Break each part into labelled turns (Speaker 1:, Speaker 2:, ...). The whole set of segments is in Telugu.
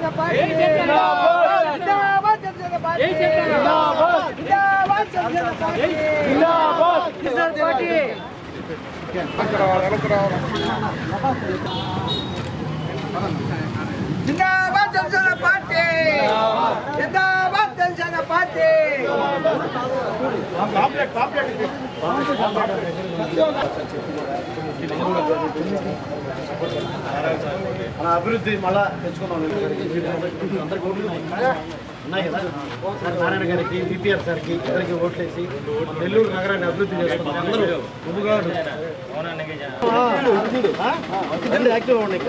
Speaker 1: జనసేన పార్టీ జిందాబాద్ జనసేన పార్టీ జిందాబాద్ జనసేన పార్టీ. జనసేన పార్టీ జిందాబాద్ జనసేన పార్టీ జిందాబాద్ జనసేన పార్టీ
Speaker 2: మన అభివృద్ధి మళ్ళా తెచ్చుకున్నాం అందరికి ఓట్లు ఉన్నాయి కదా నారాయణ గారికి బీపీఆర్ సార్కి ఇద్దరికి ఓట్లేసి నెల్లూరు నగరాన్ని అభివృద్ధి చేసుకున్నాం అందరూ ముందుగాడు రెండు యాక్టివ్ ఉన్నాయి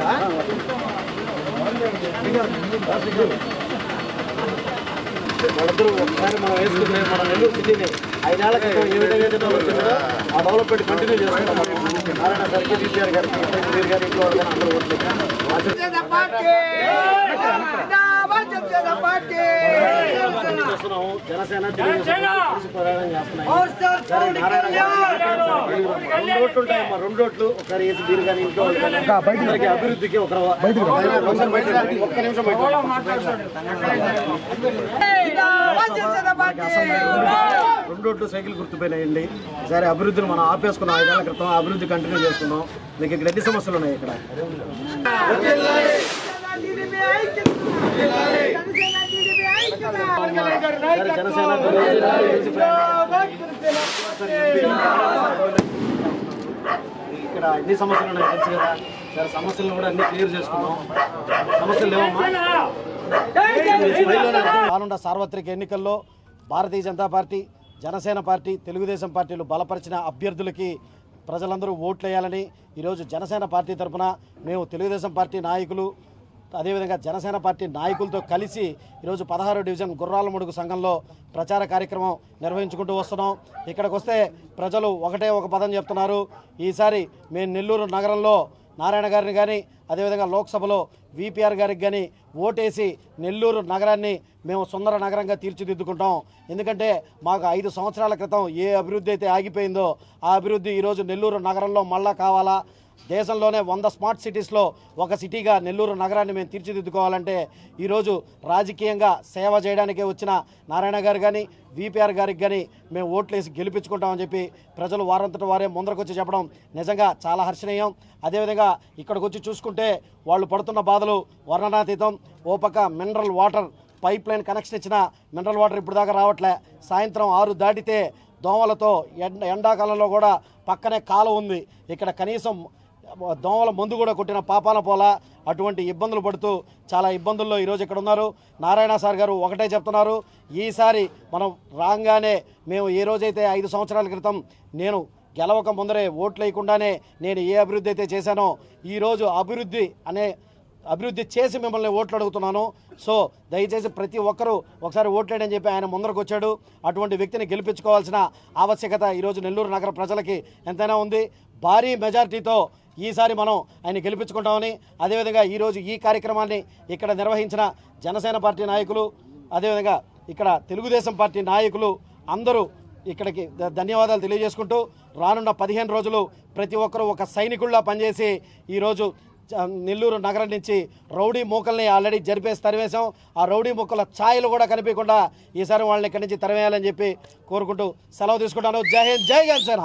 Speaker 2: ఇక్కడ వాళ్ళిద్దరూ ఒకసారి మనం వేసుకుంటే మన నెల్లూరు సిటీని ఐదేళ్ళ క్రితం ఏ విధంగా చేశారో ఆ డెవలప్మెంట్ కంటిన్యూ చేసుకుంటాం మనం. నారాయణ గారికి బీపీఆర్ గారికి గారి ఇంట్లో అందరూ చేస్తున్నాము. జనసేన తెలుగుదేశం చేస్తున్నాయి. రెండు ఒకసారి వేసి దీని కానీ ఇంట్లో. అందరికీ అభివృద్ధికి ఒక ఒకసారి బయట. ఒక్క నిమిషం బయట
Speaker 1: జిందాబాద్ జనసేన పార్టీ
Speaker 2: రెండు ఓట్లు సైకిల్ గుర్తుపోయినాయండి. ఈసారి అభివృద్ధిని మనం ఆపేసుకున్నాం. ఐదేళ్ళ క్రితం అభివృద్ధి కంటిన్యూ చేసుకున్నాం. మీకు ఇక్కడ ఎన్ని సమస్యలు ఉన్నాయి ఇక్కడ? సరే, ఇక్కడ ఎన్ని సమస్యలు ఉన్నాయి తెలుసు కదా? సరే సమస్యలను కూడా అన్ని క్లియర్ చేసుకున్నాం. సమస్యలు లేవమ్మా. సార్వత్రిక ఎన్నికల్లో భారతీయ జనతా పార్టీ జనసేన పార్టీ తెలుగుదేశం పార్టీలు బలపరిచిన అభ్యర్థులకి ప్రజలందరూ ఓట్లు వేయాలని ఈరోజు జనసేన పార్టీ తరఫున మేము తెలుగుదేశం పార్టీ నాయకులు అదేవిధంగా జనసేన పార్టీ నాయకులతో కలిసి ఈరోజు పదహారు డివిజన్ గుర్రాల ముడుగు సంఘంలో ప్రచార కార్యక్రమం నిర్వహించుకుంటూ వస్తున్నాం. ఇక్కడికి వస్తే ప్రజలు ఒకటే ఒక పదం చెప్తున్నారు. ఈసారి మేము నెల్లూరు నగరంలో నారాయణ గారిని కానీ అదేవిధంగా లోక్సభలో విపిఆర్ గారికి కానీ ఓటేసి నెల్లూరు నగరాన్ని మేము సుందర నగరంగా తీర్చిదిద్దుకుంటాం. ఎందుకంటే మాకు ఐదు సంవత్సరాల క్రితం ఏ అభివృద్ధి అయితే ఆగిపోయిందో ఆ అభివృద్ధి ఈరోజు నెల్లూరు నగరంలో మళ్ళా కావాలా? దేశంలోనే వంద స్మార్ట్ సిటీస్లో ఒక సిటీగా నెల్లూరు నగరాన్ని మేము తీర్చిదిద్దుకోవాలంటే ఈరోజు రాజకీయంగా సేవ చేయడానికే వచ్చిన నారాయణ గారు కానీ విపిఆర్ గారికి కానీ మేము ఓట్లేసి గెలిపించుకుంటామని చెప్పి ప్రజలు వారంతట వారే ముందరకొచ్చి చెప్పడం నిజంగా చాలా హర్షణీయం. అదేవిధంగా ఇక్కడికి వచ్చి చూసుకుంటే వాళ్ళు పడుతున్న బాధలు వర్ణనాతీతం. ఓ పక్క mineral water pipeline connection ఇచ్చిన మినరల్ వాటర్ ఇప్పుడు దాకా రావట్లే. సాయంత్రం ఆరు దాటితే దోమలతో ఎండ ఎండాకాలంలో కూడా పక్కనే కాలం ఉంది. ఇక్కడ కనీసం దోమల మందు కూడా కొట్టిన పాపాల పోల. అటువంటి ఇబ్బందులు పడుతూ చాలా ఇబ్బందుల్లో ఈరోజు ఇక్కడ ఉన్నారు. నారాయణ సార్ గారు ఒకటే చెప్తున్నారు. ఈసారి మనం రాగానే మేము ఏ రోజైతే ఐదు సంవత్సరాల క్రితం నేను గెలవక ముందరే ఓట్లు వేయకుండానే నేను ఏ అభివృద్ధి అయితే చేశానో ఈరోజు అభివృద్ధి అనే అభివృద్ధి చేసి మిమ్మల్ని ఓట్లు అడుగుతున్నాను సో దయచేసి ప్రతి ఒక్కరూ ఒకసారి ఓట్లేడని చెప్పి ఆయన ముందరకు వచ్చాడు. అటువంటి వ్యక్తిని గెలిపించుకోవాల్సిన ఆవశ్యకత ఈరోజు నెల్లూరు నగర ప్రజలకి ఎంతైనా ఉంది. భారీ మెజారిటీతో ఈసారి మనం ఆయన గెలిపించుకుంటామని అదేవిధంగా ఈరోజు ఈ కార్యక్రమాన్ని ఇక్కడ నిర్వహించిన జనసేన పార్టీ నాయకులు అదేవిధంగా ఇక్కడ తెలుగుదేశం పార్టీ నాయకులు అందరూ ఇక్కడికి ధన్యవాదాలు తెలియజేసుకుంటూ రానున్న పదిహేను రోజులు ప్రతి ఒక్కరూ ఒక సైనికుల్లా పనిచేసి ఈరోజు నెల్లూరు నగరం నుంచి రౌడీ మూకల్ని ఆల్రెడీ జరిపేసి తరివేశాం ఆ రౌడీ మూకల ఛాయలు కూడా కనిపించకుండా ఈసారి వాళ్ళని ఇక్కడి నుంచి తరివేయాలని చెప్పి కోరుకుంటూ సెలవు తీసుకుంటాను. జై హింద్ జై జనసేన